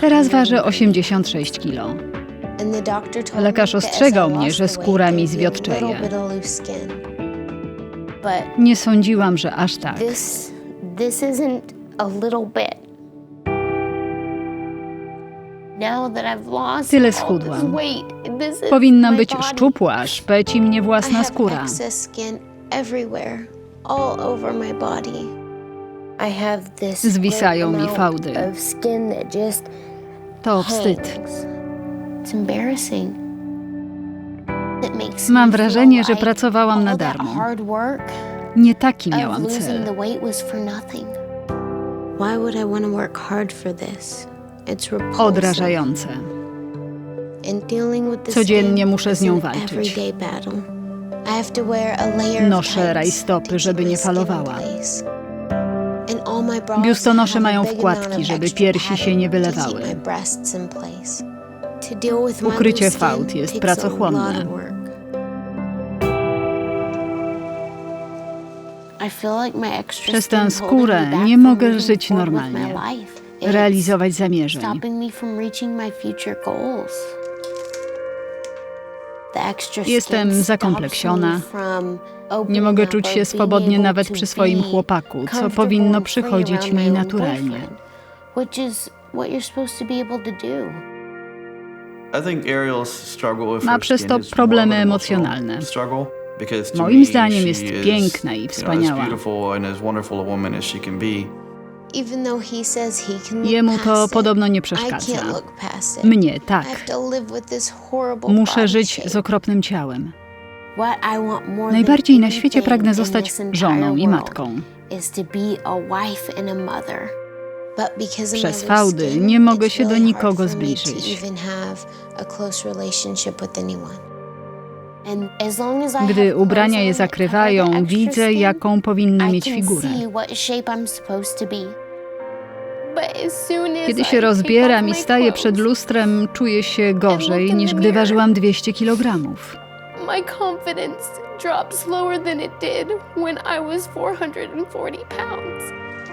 Teraz ważę 86 kilo. Lekarz ostrzegał mnie, że skóra mi zwiotczeje. Nie sądziłam, że aż tak. Tyle schudłam. Powinnam być szczupła, szpeci mnie własna skóra. all over my body. I have this Zwisają mi fałdy. Of skin that just To wstyd. hangs. It's embarrassing. It makes Mam me feel wrażenie, że pracowałam na all that darmo. hard work Nie taki of miałam losing cel. the weight was for nothing. Why would I want to work hard for this? It's repulsive. Odrażające. Codziennie muszę z nią walczyć. everyday battle. I have to wear a layer of Noszę rajstopy, to żeby nie falowała. Biustonosze mają wkładki, żeby piersi się nie wylewały. Ukrycie fałd jest pracochłonne. Przez tę skórę nie mogę żyć normalnie. Realizować zamierzeń. Jestem zakompleksiona. Nie mogę czuć się swobodnie nawet przy swoim chłopaku, co powinno przychodzić mi naturalnie. Ma przez to problemy emocjonalne. Moim zdaniem jest piękna i wspaniała. Jemu to podobno nie przeszkadza. Mnie tak. Muszę żyć z okropnym ciałem. Najbardziej na świecie pragnę zostać żoną i matką. Przez fałdy nie mogę się do nikogo zbliżyć. Gdy ubrania clothes je zakrywają, widzę, jaką powinna I mieć can figurę. see what shape I'm supposed to be. But as soon as Kiedy I się take rozbieram off i staję przed lustrem, czuję się gorzej niż gdy ważyłam 200 kg. My